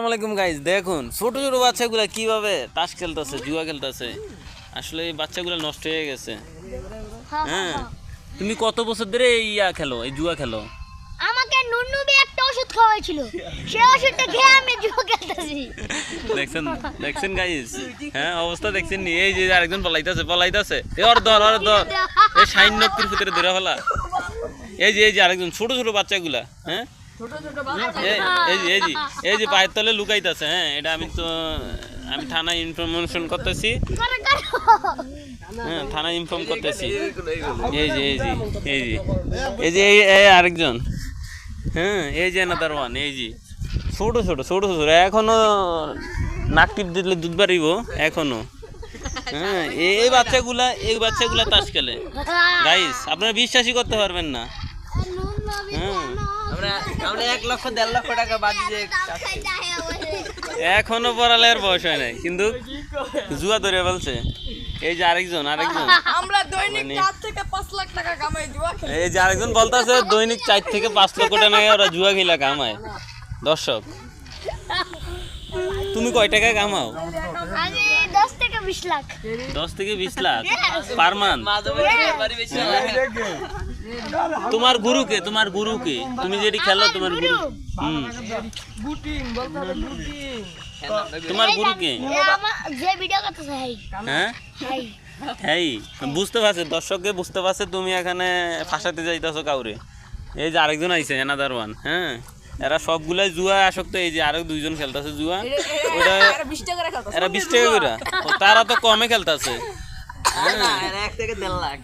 আসসালামাইকুম গাইজ দেখুন ছোট ছোট বাচ্চাগুলা কীভাবে তাস খেলতেছে জুয়া খেলতেছে। আসলে এই বাচ্চাগুলো নষ্ট হয়ে গেছে। হ্যাঁ তুমি কত বছর ধরে এই ইয়া খেলো এই জুয়া খেলো? আমাকে নুনুবি একটা ওষুধ খাওয়াইছিল। সেই ওষুধটা খেয়ে আমি জুয়া খেলতেছি। দেখছেন দেখছেন গাইজ হ্যাঁ অবস্থা দেখছেন নি? এই যে আরেকজন পলাইতেছে পলাইতেছে। এ ওর ধর ওর ধর। এই সাইন নক্তির ভিতরে ধরে ফেলা। এই যে এই যে আরেকজন ছোট ছোট বাচ্চাগুলা হ্যাঁ? এই- এই যে এই যে পায়ের তলে লুকাইতেছে হ্যাঁ এটা আমি তো আমি থানায় ইনফরমেশন করতেছি। হ্যাঁ থানায় ইনফর্ম করতেছি। এই যে এই যে এই যে এই যে এই এই আরেকজন। হ্যাঁ এই যে না দারওয়ান এই যে। ছোট ছোট ছোট ছোট এখনও নাক টিপ দিলে দুধ বাড়িব এখনও। হ্যাঁ এই এই বাচ্চাগুলা এই বাচ্চাগুলা তাস খেলে। গাইস আপনারা বিশ্বাসই করতে পারবেন না। হ্যাঁ আমরা আমরা এক লক্ষ দেড় লক্ষ টাকা এখনও পড়ালের বয়স হয় নাই কিন্তু জুয়া ধরে বলছে এই যে আরেকজন আরেকজন। আমরা দৈনিক মানে- থেকে পাঁচ লাখ টাকা কামাই জুয়া খেলি। এই যে আরেকজন বলতেছে দৈনিক চার থেকে পাঁচ লক্ষ টাকা ওরা জুয়া খেলা কামায়। দর্শক তুমি কয় টাকা কামাও? আমি দশ থেকে বিশ লাখ। দশ থেকে বিশ লাখ। Per month? মাঝে মাঝে তোমার গুরুকে তোমার গুরুকে। তুমি যেটি খেলো তোমার গুরু। হুম। তোমার গুরুকে। এ আমার যে ভিডিও করতেছে হাই। হ্যাঁ? বুঝতে পারছে দর্শককে বুঝতে পারছে তুমি এখানে ফাঁসাতে যাইতেছো কাউরে। এই যে আরেকজন আইছে এনাদার ওয়ান হ্যাঁ? এরা সবগুলাই জুয়া আসক্ত। এই যে আরও দুইজন খেলতেছে জুয়া। ওটা এরা বিশ টাকা করে তারা তো কমে খেলতেছে। এক থেকে দেড় লাখ।